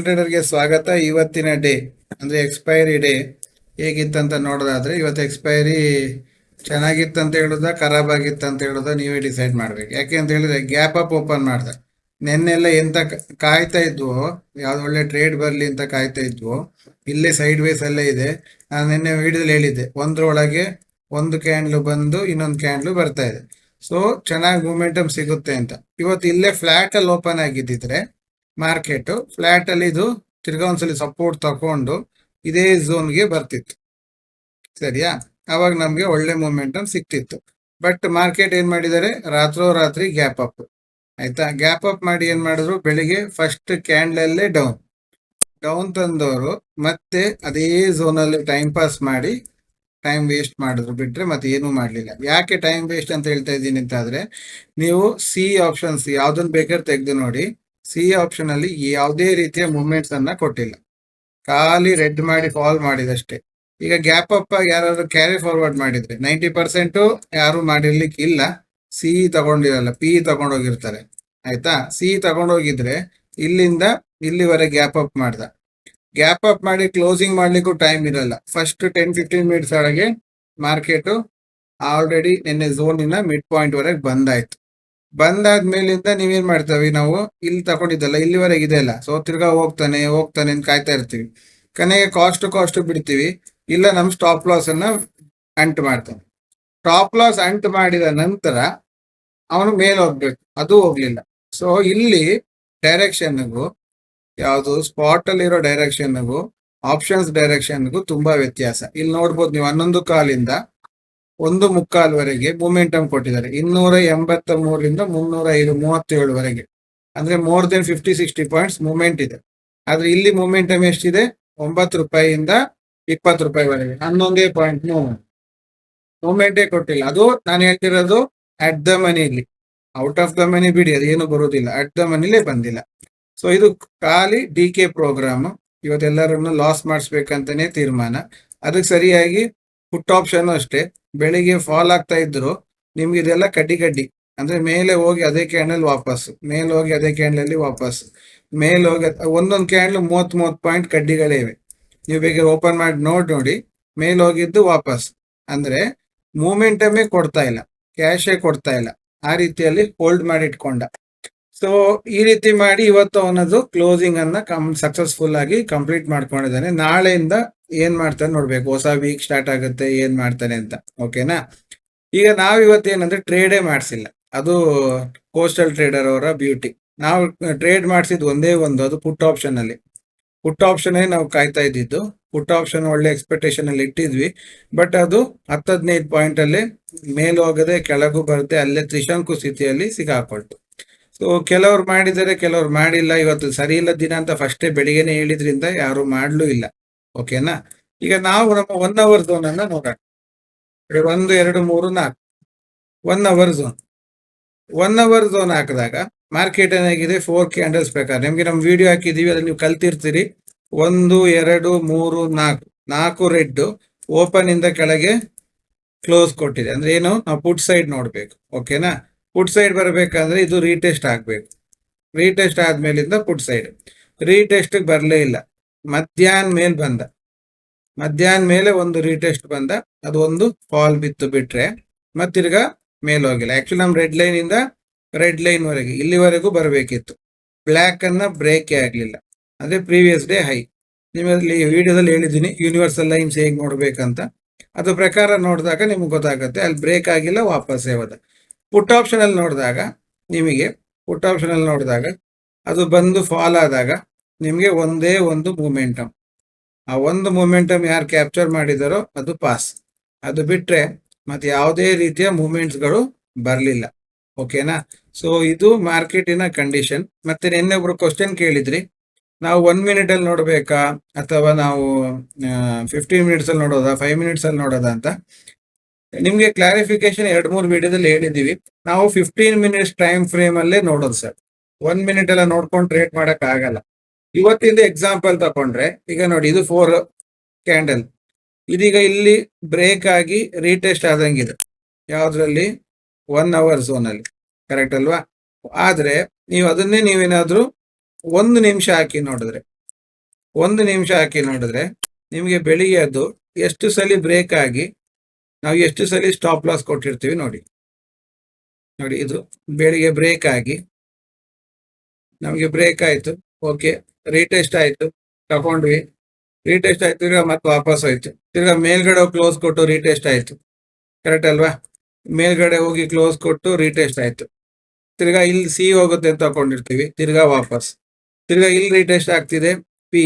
ಟ್ರೇಡರ್ಗೆ ಸ್ವಾಗತ. ಇವತ್ತಿನ ಡೇ, ಅಂದ್ರೆ ಎಕ್ಸ್ಪೈರಿ ಡೇ ಹೇಗಿತ್ತಂತ ನೋಡೋದಾದ್ರೆ, ಇವತ್ತು ಎಕ್ಸ್ಪೈರಿ ಚೆನ್ನಾಗಿತ್ತಂತ ಹೇಳೋದ, ಖರಾಬ್ ಆಗಿತ್ತಂತ ಹೇಳೋದ ನೀವೇ ಡಿಸೈಡ್ ಮಾಡ್ಬೇಕು. ಯಾಕೆ ಅಂತ ಹೇಳಿದ್ರೆ ಗ್ಯಾಪ್ ಅಪ್ ಓಪನ್ ಮಾಡ್ದೆ. ನೆನ್ನೆಲ್ಲ ಎಂತ ಕಾಯ್ತಾ ಇದ್ವು, ಯಾವ್ದು ಒಳ್ಳೆ ಟ್ರೇಡ್ ಬರಲಿ ಅಂತ ಕಾಯ್ತಾ ಇದ್ವು, ಇಲ್ಲೇ ಸೈಡ್ ವೇಸ್ ಅಲ್ಲೇ ಇದೆ. ನಾನು ನಿನ್ನೆ ವಿಡಿಯೋದಲ್ಲಿ ಹೇಳಿದ್ದೆ, ಒಂದ್ರೊಳಗೆ ಒಂದು ಕ್ಯಾಂಡ್ಲು ಬಂದು ಇನ್ನೊಂದು ಕ್ಯಾಂಡ್ಲು ಬರ್ತಾ ಇದೆ. ಸೊ ಚೆನ್ನಾಗಿ ಮೂಮೆಂಟಮ್ ಸಿಗುತ್ತೆ ಅಂತ. ಇವತ್ತು ಇಲ್ಲೇ ಫ್ಲಾಟ್ ಅಲ್ಲಿ ಓಪನ್ ಆಗಿದ್ದಿದ್ರೆ ಮಾರ್ಕೆಟ್ ಫ್ಲಾಟ್ ಅಲ್ಲಿ ಇದು ತಿರ್ಗಾ ಒಂದ್ಸಲಿ ಸಪೋರ್ಟ್ ತಕೊಂಡು ಇದೇ ಝೋನ್ಗೆ ಬರ್ತಿತ್ತು. ಸರಿಯಾ? ಅವಾಗ ನಮ್ಗೆ ಒಳ್ಳೆ ಮೂಮೆಂಟಮ್ ಸಿಕ್ತಿತ್ತು. ಬಟ್ ಮಾರ್ಕೆಟ್ ಏನ್ ಮಾಡಿದ್ದಾರೆ? ರಾತ್ರೋ ರಾತ್ರಿ ಗ್ಯಾಪ್ ಅಪ್ ಆಯ್ತಾ? ಗ್ಯಾಪ್ ಅಪ್ ಮಾಡಿ ಏನ್ ಮಾಡಿದ್ರು? ಬೆಳಿಗ್ಗೆ ಫಸ್ಟ್ ಕ್ಯಾಂಡ್ಲಲ್ಲೇ ಡೌನ್ ಡೌನ್ ತಂದವರು ಮತ್ತೆ ಅದೇ ಝೋನ್ ಅಲ್ಲಿ ಟೈಮ್ ಪಾಸ್ ಮಾಡಿ ಟೈಮ್ ವೇಸ್ಟ್ ಮಾಡಿದ್ರು. ಬಿಟ್ರೆ ಮತ್ತೆ ಏನೂ ಮಾಡ್ಲಿಲ್ಲ. ಯಾಕೆ ಟೈಮ್ ವೇಸ್ಟ್ ಅಂತ ಹೇಳ್ತಾ ಇದ್ದೀನಿ ಅಂತ ಆದ್ರೆ, ನೀವು ಸಿ ಆಪ್ಷನ್ಸ್ ಯಾವ್ದನ್ನ ಬೇಕಾದ್ರೆ ತೆಗೆದು ನೋಡಿ. ಸಿ ಆಪ್ಷನ್ ಅಲ್ಲಿ ಯಾವುದೇ ರೀತಿಯ ಮೂವ್ಮೆಂಟ್ಸ್ ಅನ್ನ ಕೊಟ್ಟಿಲ್ಲ. ಖಾಲಿ ರೆಡ್ ಮಾಡಿ ಫಾಲ್ ಮಾಡಿದಷ್ಟೇ. ಈಗ ಗ್ಯಾಪ್ ಅಪ್ ಯಾರಾದ್ರು ಕ್ಯಾರಿ ಫಾರ್ವರ್ಡ್ ಮಾಡಿದ್ರೆ ನೈಂಟಿ ಪರ್ಸೆಂಟ್ ಯಾರು ಮಾಡಿರ್ಲಿಕ್ಕೆ ಇಲ್ಲ. ಸಿ ತಗೊಂಡಿರಲ್ಲ ಪಿ ತಗೊಂಡೋಗಿರ್ತಾರೆ. ಆಯ್ತಾ? ಸಿ ತಗೊಂಡೋಗಿದ್ರೆ ಇಲ್ಲಿಂದ ಇಲ್ಲಿವರೆಗೆ ಗ್ಯಾಪ್ ಅಪ್ ಮಾಡ್ದ. ಗ್ಯಾಪ್ ಅಪ್ ಮಾಡಿ ಕ್ಲೋಸಿಂಗ್ ಮಾಡ್ಲಿಕ್ಕೂ ಟೈಮ್ ಇರಲ್ಲ. ಫಸ್ಟ್ ಟೆನ್ ಫಿಫ್ಟೀನ್ ಮಿನಿಟ್ಸ್ ಒಳಗೆ ಮಾರ್ಕೆಟ್ ಆಲ್ರೆಡಿ ನಿನ್ನೆ ಝೋನಿನ ಮಿಡ್ ಪಾಯಿಂಟ್ ವರೆಗೆ ಬಂದಾಯ್ತು. ಬಂದಾದ್ಮೇಲಿಂದ ನೀವೇನ್ ಮಾಡ್ತೇವೆ ನಾವು ಇಲ್ಲಿ ತಕೊಂಡಿದ್ದಲ್ಲ ಇಲ್ಲಿವರೆಗೆ ಇದೆ ಅಲ್ಲ. ಸೊ ತಿರ್ಗಾ ಹೋಗ್ತಾನೆ ಹೋಗ್ತಾನೆ ಅಂತ ಕಾಯ್ತಾ ಇರ್ತೀವಿ. ಕೊನೆಗೆ ಕಾಸ್ಟ್ ಕಾಸ್ಟ್ ಬಿಡ್ತೀವಿ. ಇಲ್ಲ ನಮ್ ಸ್ಟಾಪ್ ಲಾಸ್ ಅನ್ನ ಅಂಟ್ ಮಾಡ್ತಾನೆ. ಸ್ಟಾಪ್ ಲಾಸ್ ಅಂಟ್ ಮಾಡಿದ ನಂತರ ಅವನು ಮೇಲೆ ಹೋಗ್ಬೇಕು, ಅದು ಹೋಗ್ಲಿಲ್ಲ. ಸೊ ಇಲ್ಲಿ ಡೈರೆಕ್ಷನ್ಗೂ ಯಾವುದು ಸ್ಪಾಟ್ ಅಲ್ಲಿರೋ ಡೈರೆಕ್ಷನ್ಗೂ ಆಪ್ಷನ್ಸ್ ಡೈರೆಕ್ಷನ್ಗೂ ತುಂಬಾ ವ್ಯತ್ಯಾಸ. ಇಲ್ಲಿ ನೋಡ್ಬೋದು ನೀವು ಹನ್ನೊಂದು ಕಾಲಿಂದ ಒಂದು ಮುಕ್ಕಾಲ್ವರೆಗೆ ಮೂಮೆಂಟಮ್ ಕೊಟ್ಟಿದ್ದಾರೆ. ಇನ್ನೂರ ಎಂಬತ್ತ ಮೂರರಿಂದ ಮುನ್ನೂರ ಐದು ಮೂವತ್ತೇಳುವರೆಗೆ ಅಂದ್ರೆ more then fifty sixty points moment ಇದೆ. ಆದ್ರೆ ಇಲ್ಲಿ ಮೂಮೆಂಟಮ್ ಎಷ್ಟಿದೆ? ಒಂಬತ್ತು ರೂಪಾಯಿಯಿಂದ ಇಪ್ಪತ್ತು ರೂಪಾಯಿವರೆಗೆ ಹನ್ನೊಂದೇ ಪಾಯಿಂಟ್ ಮೂವ್ಮೆಂಟ್ ಮೂಮೆಂಟೇ ಕೊಟ್ಟಿಲ್ಲ. ಅದು ನಾನು ಹೇಳ್ತಿರೋದು ಅಟ್ ದ ಮನಿಲಿ ಔಟ್ ಆಫ್ ದ ಮನಿ ಬಿಡಿ ಅದೇನು ಬರುವುದಿಲ್ಲ ಅಟ್ ದ ಮನಿಲೇ ಬಂದಿಲ್ಲ. ಸೊ ಇದು ಖಾಲಿ ಡಿ ಕೆ ಪ್ರೋಗ್ರಾಮ್ ಇವತ್ತೆಲ್ಲರನ್ನು ಲಾಸ್ ಮಾಡಿಸ್ಬೇಕಂತಾನೆ ತೀರ್ಮಾನ. ಅದಕ್ಕೆ ಸರಿಯಾಗಿ ಪುಟ್ ಆಪ್ಷನ್ ಅಷ್ಟೇ. ಬೆಳಿಗ್ಗೆ ಫಾಲ್ ಆಗ್ತಾ ಇದ್ರು ನಿಮ್ಗೆ ಇದೆಲ್ಲ ಕಡ್ಡಿ ಕಡ್ಡಿ. ಅಂದ್ರೆ ಮೇಲೆ ಹೋಗಿ ಅದೇ ಕ್ಯಾಂಡಲ್ ವಾಪಸ್ ಮೇಲೆ ಹೋಗಿ ಅದೇ ಕ್ಯಾಂಡಲಲ್ಲಿ ವಾಪಸ್ ಮೇಲೆ ಹೋಗಿ ಒಂದೊಂದು ಕ್ಯಾಂಡಲ್ ಮೂವತ್ ಮೂವತ್ ಪಾಯಿಂಟ್ ಕಡ್ಡಿಗಳೇ ಇವೆ. ನೀವು ಬೇಗ ಓಪನ್ ಮಾಡಿ ನೋಡಿ ನೋಡಿ. ಮೇಲೆ ಹೋಗಿದ್ದು ವಾಪಸ್ ಅಂದ್ರೆ ಮೂಮೆಂಟಮೇ ಕೊಡ್ತಾ ಇಲ್ಲ. ಕ್ಯಾಶೇ ಕೊಡ್ತಾ ಇಲ್ಲ. ಆ ರೀತಿಯಲ್ಲಿ ಹೋಲ್ಡ್ ಮಾಡಿ ಇಟ್ಕೊಂಡ. ಸೊ ಈ ರೀತಿ ಮಾಡಿ ಇವತ್ತು ಅವನದು ಕ್ಲೋಸಿಂಗ್ ಅನ್ನ ಕಮ್ ಸಕ್ಸಸ್ಫುಲ್ ಆಗಿ ಕಂಪ್ಲೀಟ್ ಮಾಡ್ಕೊಂಡಿದ್ದಾನೆ. ನಾಳೆಯಿಂದ ಏನ್ ಮಾಡ್ತಾನೆ ನೋಡ್ಬೇಕು. ಹೊಸ ವೀಕ್ ಸ್ಟಾರ್ಟ್ ಆಗುತ್ತೆ, ಏನ್ ಮಾಡ್ತಾನೆ ಅಂತ. ಓಕೆನಾ ಈಗ ನಾವ್ ಇವತ್ತು ಏನಂದ್ರೆ ಟ್ರೇಡೇ ಮಾಡಿಸಿಲ್ಲ. ಅದು ಕೋಸ್ಟಲ್ ಟ್ರೇಡರ್ ಅವರ ಬ್ಯೂಟಿ ನಾವು ಟ್ರೇಡ್ ಮಾಡಿಸಿದ್ ಒಂದೇ ಒಂದು, ಅದು ಪುಟ್ ಆಪ್ಷನ್ ಅಲ್ಲಿ. ಪುಟ್ ಆಪ್ಷನ್ ನಾವು ಕಾಯ್ತಾ ಇದ್ದಿದ್ದು. ಪುಟ್ ಆಪ್ಷನ್ ಒಳ್ಳೆ ಎಕ್ಸ್ಪೆಕ್ಟೇಷನ್ ಅಲ್ಲಿ ಇಟ್ಟಿದ್ವಿ. ಬಟ್ ಅದು ಹತ್ತು ಹದಿನೈದು ಪಾಯಿಂಟ್ ಅಲ್ಲಿ ಮೇಲೋಗದೆ ಕೆಳಗೂ ಬರುತ್ತೆ ಅಲ್ಲೇ ತ್ರಿಶಂಕು ಸ್ಥಿತಿಯಲ್ಲಿ ಸಿಗಾಕೊಳ್ತು ಸೊ ಕೆಲವ್ರು ಮಾಡಿದರೆ ಕೆಲವ್ರು ಮಾಡಿಲ್ಲ. ಇವತ್ತು ಸರಿ ಇಲ್ಲ ದಿನ ಅಂತ ಫಸ್ಟೇ ಬೆಳಿಗ್ಗೆನೆ ಹೇಳಿದ್ರಿಂದ ಯಾರು ಮಾಡ್ಲೂ ಇಲ್ಲ. ಓಕೆನಾ ಈಗ ನಾವು ನಮ್ಮ ಒನ್ ಅವರ್ ಝೋನ್ ಅನ್ನ ನೋಡೋಣ. ನೋಡಿ, ಒಂದು ಎರಡು ಮೂರು ನಾಲ್ಕು. One hour zone one hour zone ಹಾಕಿದಾಗ ಮಾರ್ಕೆಟ್ ಏನಾಗಿದೆ? ಫೋರ್ ಕ್ಯಾಂಡಲ್ಸ್ ಪ್ರಕಾರ ನಿಮ್ಗೆ ನಮ್ಮ ವಿಡಿಯೋ ಹಾಕಿದೀವಿ ಅದನ್ನ ನೀವು ಕಲ್ತಿರ್ತೀರಿ. ಒಂದು ಎರಡು ಮೂರು ನಾಲ್ಕು. ನಾಲ್ಕು ರೆಡ್ ಓಪನ್ ಇಂದ ಕೆಳಗೆ ಕ್ಲೋಸ್ ಕೊಟ್ಟಿದೆ. ಅಂದ್ರೆ ಏನು? ನಾವು ಪುಟ್ ಸೈಡ್ ನೋಡ್ಬೇಕು. ಓಕೆನಾ ಪುಟ್ ಸೈಡ್ ಬರಬೇಕಂದ್ರೆ ಇದು ರೀಟೆಸ್ಟ್ ಆಗ್ಬೇಕು. ರೀಟೆಸ್ಟ್ ಆದ್ಮೇಲಿಂದ ಪುಟ್ ಸೈಡ್. ರೀಟೆಸ್ಟ್ ಬರಲೇ ಇಲ್ಲ. ಮಧ್ಯಾಹ್ನ ಮೇಲೆ ಬಂದ. ಮಧ್ಯಾಹ್ನ ಮೇಲೆ ಒಂದು ರೀಟೆಸ್ಟ್ ಬಂದ. ಅದು ಒಂದು ಫಾಲ್ ಬಿತ್ತು ಬಿಟ್ರೆ ಮತ್ತಿರ್ಗ ಮೇಲೆ ಹೋಗಿಲ್ಲ. ಆಕ್ಚುಲಿ ನಮ್ಮ ರೆಡ್ ಲೈನ್ ಇಂದ ರೆಡ್ ಲೈನ್ ವರೆಗೆ, ಇಲ್ಲಿವರೆಗೂ ಬರಬೇಕಿತ್ತು. ಬ್ಲ್ಯಾಕ್ ಅನ್ನ ಬ್ರೇಕ್ ಆಗಲಿಲ್ಲ. ಅಂದ್ರೆ ಪ್ರೀವಿಯಸ್ ಡೇ ಹೈ ನಿಮ್ಮಲ್ಲಿ ವಿಡಿಯೋದಲ್ಲಿ ಹೇಳಿದ್ದೀನಿ ಯೂನಿವರ್ಸಲ್ ಲೈನ್ಸ್ ಹೇಗೆ ನೋಡ್ಬೇಕಂತ. ಅದ್ರ ಪ್ರಕಾರ ನೋಡಿದಾಗ ನಿಮ್ಗೆ ಗೊತ್ತಾಗುತ್ತೆ. ಅಲ್ಲಿ ಬ್ರೇಕ್ ಆಗಿಲ್ಲ, ವಾಪಸ್ ಹೋದ ಪುಟ್ ಆಪ್ಷನ್ ಅಲ್ಲಿ ನೋಡಿದಾಗ ನಿಮಗೆ ಪುಟ್ ಆಪ್ಷನ್ ಅಲ್ಲಿ ನೋಡಿದಾಗ ಅದು ಬಂದು ಫಾಲ್ ಆದಾಗ ನಿಮಗೆ ಒಂದೇ ಒಂದು ಮೂಮೆಂಟಮ್ ಆ ಒಂದು ಮೂಮೆಂಟಮ್ ಯಾರು ಕ್ಯಾಪ್ಚರ್ ಮಾಡಿದಾರೋ ಅದು ಪಾಸ್ ಅದು ಬಿಟ್ಟರೆ ಮತ್ತೆ ಯಾವುದೇ ರೀತಿಯ ಮೂಮೆಂಟ್ಸ್ಗಳು ಬರಲಿಲ್ಲ. ಓಕೆನಾ ಸೊ ಇದು ಮಾರ್ಕೆಟಿನ ಕಂಡೀಷನ್ ಮತ್ತೆ ನಿನ್ನೆ ಒಬ್ರು ಕ್ವಶನ್ ಕೇಳಿದ್ರಿ. ನಾವು ಒನ್ ಮಿನಿಟ್ ಅಲ್ಲಿ ನೋಡ್ಬೇಕಾ? ಅಥವಾ ನಾವು ಫಿಫ್ಟೀನ್ ಮಿನಿಟ್ಸ್ ಅಲ್ಲಿ ನೋಡೋದಾ? ಫೈವ್ ಮಿನಿಟ್ಸ್ ಅಲ್ಲಿ ನೋಡೋದಾ ಅಂತ. ನಿಮ್ಗೆ ಕ್ಲಾರಿಫಿಕೇಶನ್ ಎರಡ್ ಮೂರು ವಿಡಿಯೋದಲ್ಲಿ ಹೇಳಿದೀವಿ ನಾವು ಫಿಫ್ಟೀನ್ ಮಿನಿಟ್ಸ್ ಟೈಮ್ ಫ್ರೇಮ್ ಅಲ್ಲೇ ನೋಡೋದು ಸರ್ ಒನ್ ಮಿನಿಟ್ ಎಲ್ಲ ನೋಡ್ಕೊಂಡು ಟ್ರೇಟ್ ಮಾಡಕ್ ಆಗಲ್ಲ. ಇವತ್ತಿಂದ ಎಕ್ಸಾಂಪಲ್ ತಕೊಂಡ್ರೆ ಈಗ ನೋಡಿ ಇದು ಫೋರ್ ಕ್ಯಾಂಡಲ್ ಇದೀಗ ಇಲ್ಲಿ ಬ್ರೇಕ್ ಆಗಿ ರೀಟೆಸ್ಟ್ ಆದಂಗಿದೆ. ಯಾವ್ದ್ರಲ್ಲಿ? ಒನ್ ಅವರ್ ಝೋನ್ ಅಲ್ಲಿ. ಕರೆಕ್ಟ್ ಅಲ್ವಾ? ಆದ್ರೆ ನೀವು ಅದನ್ನೇ ನೀವೇನಾದ್ರೂ ಒಂದು ನಿಮಿಷ ಹಾಕಿ ನೋಡಿದ್ರೆ, ಒಂದು ನಿಮಿಷ ಹಾಕಿ ನೋಡಿದ್ರೆ ನಿಮಗೆ ಬೆಳಿಗ್ಗೆ ಅದು ಎಷ್ಟು ಸಲ ಬ್ರೇಕ್ ಆಗಿ ನಾವು ಎಷ್ಟು ಸಲ ಸ್ಟಾಪ್ ಲಾಸ್ ಕೊಟ್ಟಿರ್ತೀವಿ ನೋಡಿ. ನೋಡಿ, ಇದು ಬೆಳಿಗ್ಗೆ ಬ್ರೇಕ್ ಆಗಿ ನಮಗೆ ಬ್ರೇಕ್ ಆಯ್ತು. ಓಕೆ ರೀಟೆಸ್ಟ್ ಆಯ್ತು. ತಗೊಂಡ್ವಿ. ರೀಟೆಸ್ಟ್ ಆಯ್ತು, ತಿರ್ಗಾ ಮತ್ತೆ ವಾಪಸ್ ಹೋಯ್ತು. ತಿರ್ಗಾ ಮೇಲ್ಗಡೆ ಕ್ಲೋಸ್ ಕೊಟ್ಟು ರೀಟೆಸ್ಟ್ ಆಯ್ತು. ಕರೆಕ್ಟ್ ಅಲ್ವಾ? ಮೇಲ್ಗಡೆ ಹೋಗಿ ಕ್ಲೋಸ್ ಕೊಟ್ಟು ರೀಟೆಸ್ಟ್ ಆಯ್ತು. ತಿರ್ಗಾ ಇಲ್ಲಿ ಸಿ ಹೋಗುತ್ತೆ ಅಂತ ತಗೊಂಡಿರ್ತೀವಿ. ತಿರ್ಗಾ ವಾಪಸ್. ತಿರ್ಗಾ ಇಲ್ಲಿ ರೀಟೆಸ್ಟ್ ಆಗ್ತಿದೆ. ಪಿ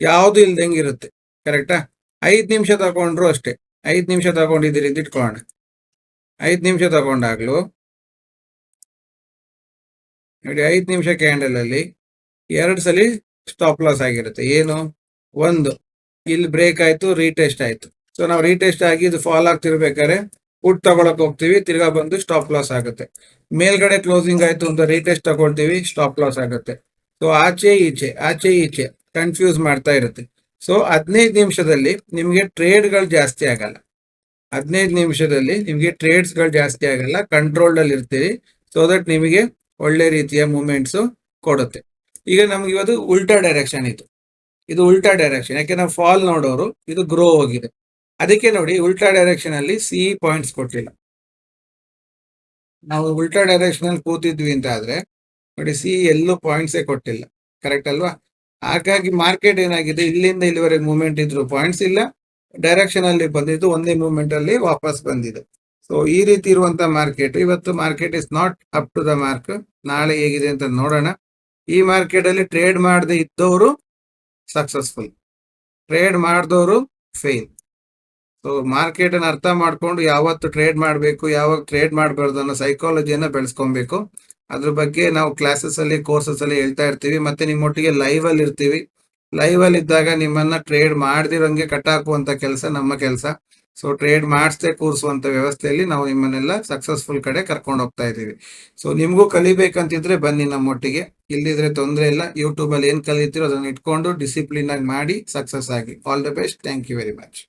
ಯಾವುದು ಇಲ್ದಂಗೆ ಇರುತ್ತೆ. ಕರೆಕ್ಟಾ ಐದು ನಿಮಿಷ ತಗೊಂಡ್ರು ಅಷ್ಟೇ. ಐದು ನಿಮಿಷ ತಗೊಂಡಿದ್ದೀರಿ ಅಂತ ಇಟ್ಕೊಳ್ಳೋಣ ಐದು ನಿಮಿಷ ತಗೊಂಡಾಗ್ಲು ನೋಡಿ, ಐದು ನಿಮಿಷ ಕ್ಯಾಂಡಲ್ ಅಲ್ಲಿ ಎರಡು ಸಲ ಸ್ಟಾಪ್ ಲಾಸ್ ಆಗಿರುತ್ತೆ. ಏನು? ಒಂದು. ಇಲ್ಲಿ ಬ್ರೇಕ್ ಆಯ್ತು ರೀಟೆಸ್ಟ್ ಆಯ್ತು. ಸೊ ನಾವು ರೀಟೆಸ್ಟ್ ಆಗಿ ಇದು ಫಾಲ್ ಆಗ್ತಿರ್ಬೇಕಾದ್ರೆ ಫುಡ್ ತಗೊಳಕ್ ಹೋಗ್ತೀವಿ, ತಿರ್ಗಾ ಬಂದು ಸ್ಟಾಪ್ ಲಾಸ್ ಆಗುತ್ತೆ. ಮೇಲ್ಗಡೆ ಕ್ಲೋಸಿಂಗ್ ಆಯ್ತು ಅಂತ ರೀಟೆಸ್ಟ್ ತಗೊಳ್ತೀವಿ ಸ್ಟಾಪ್ ಲಾಸ್ ಆಗುತ್ತೆ. ಸೊ ಆಚೆ ಈಚೆ ಆಚೆ ಈಚೆ ಕನ್ಫ್ಯೂಸ್ ಮಾಡ್ತಾ ಇರುತ್ತೆ. ಸೊ ಹದಿನೈದು ನಿಮಿಷದಲ್ಲಿ ನಿಮಗೆ ಟ್ರೇಡ್ಗಳು ಜಾಸ್ತಿ ಆಗಲ್ಲ. ಹದಿನೈದು ನಿಮಿಷದಲ್ಲಿ ನಿಮಗೆ ಟ್ರೇಡ್ಸ್ಗಳು ಜಾಸ್ತಿ ಆಗಲ್ಲ. ಕಂಟ್ರೋಲ್ಡಲ್ಲಿ ಇರ್ತೀರಿ. ಸೊ ದಟ್ ನಿಮಗೆ ಒಳ್ಳೆ ರೀತಿಯ ಮೂಮೆಂಟ್ಸ್ ಕೊಡುತ್ತೆ. ಈಗ ನಮ್ಗೆ ಇವತ್ತು ಉಲ್ಟಾ ಡೈರೆಕ್ಷನ್ ಇದು ಇದು ಉಲ್ಟಾ ಡೈರೆಕ್ಷನ್ ಯಾಕೆ ನಾವು ಫಾಲ್ ನೋಡೋರು, ಇದು ಗ್ರೋ ಹೋಗಿದೆ. ಅದಕ್ಕೆ ನೋಡಿ, ಉಲ್ಟಾ ಡೈರೆಕ್ಷನ್ ಅಲ್ಲಿ ಸಿ ಪಾಯಿಂಟ್ಸ್ ಕೊಟ್ಟಿಲ್ಲ. ನಾವು ಉಲ್ಟಾ ಡೈರೆಕ್ಷನ್ ಅಲ್ಲಿ ಕೂತಿದ್ವಿ ಅಂತ ಆದ್ರೆ, ನೋಡಿ ಸಿ ಎಲ್ಲೂ ಪಾಯಿಂಟ್ಸೇ ಕೊಟ್ಟಿಲ್ಲ. ಕರೆಕ್ಟ್ ಅಲ್ವಾ? ಹಾಗಾಗಿ ಮಾರ್ಕೆಟ್ ಏನಾಗಿದೆ? ಇಲ್ಲಿಂದ ಇಲ್ಲಿವರೆಗೆ ಮೂವ್ಮೆಂಟ್ ಇದ್ರು ಪಾಯಿಂಟ್ಸ್ ಇಲ್ಲ. ಡೈರೆಕ್ಷನ್ ಅಲ್ಲಿ ಬಂದಿದ್ದು ಒಂದೇ ಮೂವ್ಮೆಂಟ್ ಅಲ್ಲಿ ವಾಪಸ್ ಬಂದಿದೆ. ಸೊ ಈ ರೀತಿ ಇರುವಂತ ಮಾರ್ಕೆಟ್ ಇವತ್ತು market is not up to the mark ನಾಳೆ ಹೇಗಿದೆ ಅಂತ ನೋಡೋಣ. ಈ ಮಾರ್ಕೆಟ್ ಅಲ್ಲಿ ಟ್ರೇಡ್ ಮಾಡದೆ ಇದ್ದವರು ಸಕ್ಸಸ್ಫುಲ್ ಟ್ರೇಡ್ ಮಾಡಿದವರು ಫೇಲ್ ಸೊ ಮಾರ್ಕೆಟ್ ಅನ್ನು ಅರ್ಥ ಮಾಡ್ಕೊಂಡು ಯಾವತ್ತು ಟ್ರೇಡ್ ಮಾಡಬೇಕು, ಯಾವಾಗ ಟ್ರೇಡ್ ಮಾಡಬಾರ್ದು ಅನ್ನೋ ಸೈಕಾಲಜಿಯನ್ನ ಬೆಳೆಸ್ಕೊಬೇಕು. ಅದ್ರ ಬಗ್ಗೆ ನಾವು ಕ್ಲಾಸಸ್ ಅಲ್ಲಿ ಕೋರ್ಸಸ್ ಅಲ್ಲಿ ಹೇಳ್ತಾ ಇರ್ತೀವಿ. ಮತ್ತೆ ನಿಮ್ಮೊಟ್ಟಿಗೆ ಲೈವ್ ಅಲ್ಲಿ ಇರ್ತೀವಿ. ಲೈವ್ ಅಲ್ಲಿ ಇದ್ದಾಗ ನಿಮ್ಮನ್ನ ಟ್ರೇಡ್ ಮಾಡದಿರಂಗೆ ಕಟ್ಟಾಕುವಂತ ಕೆಲಸ ನಮ್ಮ ಕೆಲಸ. ಸೊ ಟ್ರೇಡ್ ಮಾಡಿಸದೆ ಕೂರಿಸುವಂತ ವ್ಯವಸ್ಥೆಯಲ್ಲಿ ನಾವು ನಿಮ್ಮನ್ನೆಲ್ಲ ಸಕ್ಸಸ್ಫುಲ್ ಕಡೆ ಕರ್ಕೊಂಡು ಹೋಗ್ತಾ ಇದೀವಿ ಸೊ ನಿಮಗೂ ಕಲಿಬೇಕಂತಿದ್ರೆ ಬನ್ನಿ ನಮ್ಮೊಟ್ಟಿಗೆ. ಇಲ್ಲಿದ್ರೆ ತೊಂದರೆ ಇಲ್ಲ. ಯೂಟ್ಯೂಬ್ ಅಲ್ಲಿ ಏನ್ ಕಲಿತೀರೋ ಅದನ್ನ ಇಟ್ಕೊಂಡು ಡಿಸಿಪ್ಲಿನ್ ಆಗಿ ಮಾಡಿ ಸಕ್ಸಸ್ ಆಗಿ. All the best thank you very much